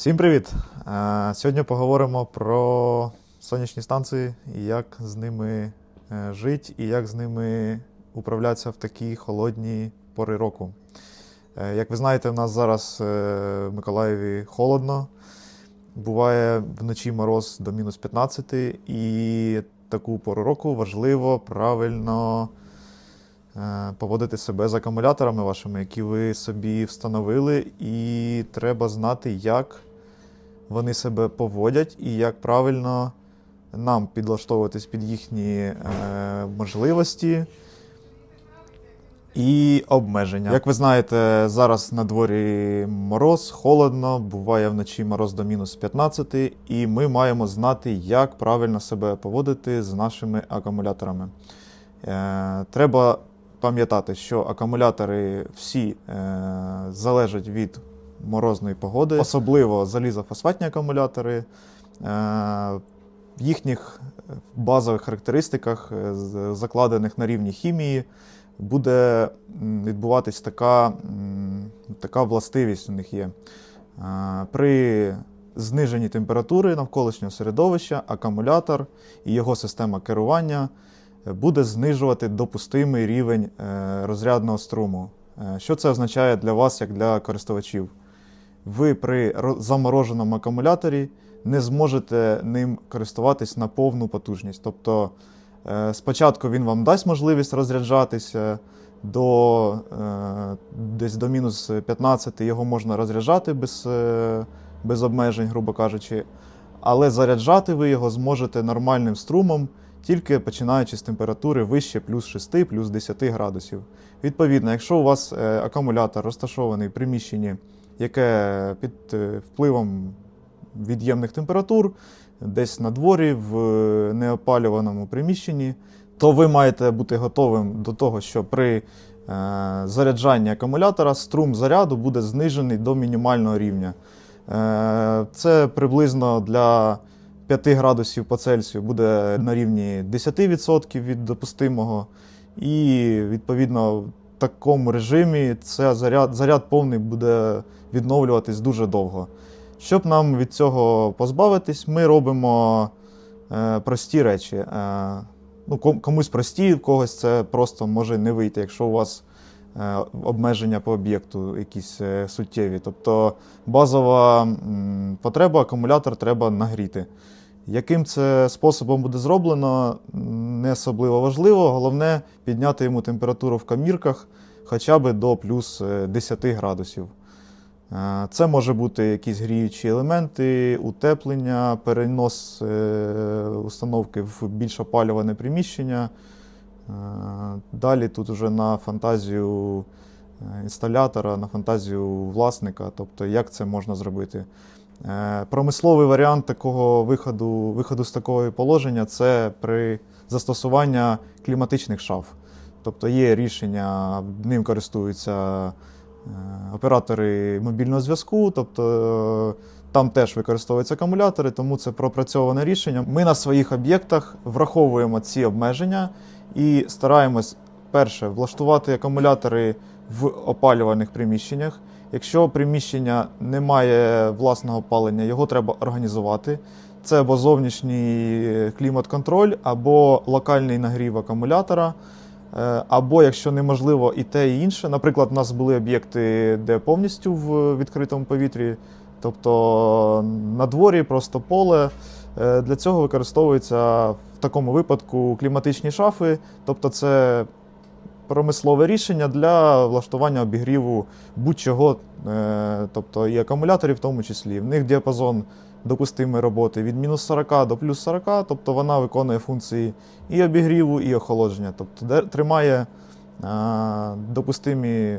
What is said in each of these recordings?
Всім привіт! Е, Сьогодні поговоримо про сонячні станції і як з ними е, жити, і як з ними управлятися в такі холодні пори року. Е, Як ви знаєте, в нас зараз в Миколаєві холодно, буває вночі мороз до мінус 15, і таку пору року важливо правильно поводити себе з акумуляторами вашими, які ви собі встановили, і треба знати, як вони себе поводять і як правильно нам підлаштовуватись під їхні е, можливості і обмеження. Як ви знаєте, зараз на дворі мороз, холодно, буває вночі мороз до мінус 15, і ми маємо знати, як правильно себе поводити з нашими акумуляторами. Е, треба пам'ятати, що акумулятори всі е, залежать від морозної погоди, особливо залізофосфатні акумулятори. Е, в їхніх базових характеристиках, е, закладених на рівні хімії, буде відбуватись така, така властивість у них є. Е, При зниженні температури навколишнього середовища акумулятор і його система керування е, буде знижувати допустимий рівень е, розрядного струму. Е, Що це означає для вас, як для користувачів? Ви при замороженому акумуляторі не зможете ним користуватись на повну потужність. Тобто е, спочатку він вам дасть можливість розряджатися до е, десь до мінус 15 його можна розряджати без, е, без обмежень, грубо кажучи. Але заряджати ви його зможете нормальним струмом, тільки починаючи з температури вище плюс 6, плюс 10 градусів. Відповідно, якщо у вас е, акумулятор розташований в приміщенні, яке під е, впливом від'ємних температур, десь на дворі, в е, неопалюваному приміщенні, то ви маєте бути готовим до того, що при е, заряджанні акумулятора струм заряду буде знижений до мінімального рівня. Е, Це приблизно для 5 градусів по Цельсію буде на рівні 10% від допустимого. І відповідно в такому режимі це заряд, заряд повний буде відновлюватись дуже довго. Щоб нам від цього позбавитись, ми робимо е, прості речі. Е, ну, комусь прості, в когось це просто може не вийти, якщо у вас обмеження по об'єкту якісь е, суттєві. Тобто базова потреба акумулятор треба нагріти. Яким це способом буде зроблено, не особливо важливо. Головне підняти йому температуру в камірках хоча б до плюс е, 10 градусів. Е, Це може бути якісь гріючі елементи, утеплення, перенос е, установки в більш опалюване приміщення. Е, Далі тут вже на фантазію е, інсталятора, на фантазію власника, тобто як це можна зробити. Е, Промисловий варіант такого виходу, виходу з такого положення це при застосуванні кліматичних шаф. Тобто є рішення, ним користуються оператори мобільного зв'язку, тобто там теж використовуються акумулятори, тому це пропрацьоване рішення. Ми на своїх об'єктах враховуємо ці обмеження і стараємось перше влаштувати акумулятори в опалюваних приміщеннях. Якщо приміщення не має власного опалення, його треба організувати. Це або зовнішній клімат-контроль, або локальний нагрів акумулятора. Е, Або, якщо неможливо, і те, і інше. Наприклад, у нас були об'єкти, де повністю в відкритому повітрі, тобто на дворі просто поле. Е, Для цього використовуються в такому випадку кліматичні шафи, тобто це промислове рішення для влаштування обігріву будь-чого, е, тобто і акумуляторів в тому числі. В них діапазон допустимої роботи від мінус 40 до плюс 40, тобто вона виконує функції і обігріву, і охолодження, тобто тримає е, допустимі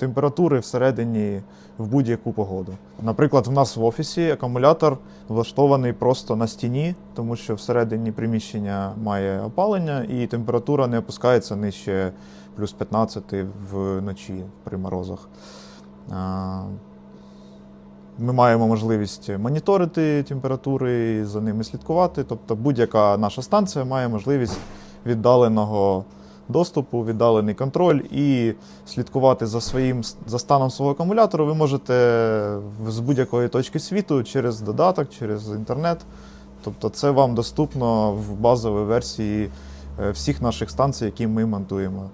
температури всередині в будь-яку погоду. Наприклад, в нас в офісі акумулятор влаштований просто на стіні, тому що всередині приміщення має опалення і температура не опускається нижче плюс 15 вночі при морозах. Ми маємо можливість моніторити температури за ними слідкувати. Тобто будь-яка наша станція має можливість віддаленого доступу, віддалений контроль і слідкувати за своїм за станом свого акумулятора ви можете з будь-якої точки світу через додаток, через інтернет. Тобто це вам доступно в базовій версії е, всіх наших станцій, які ми монтуємо.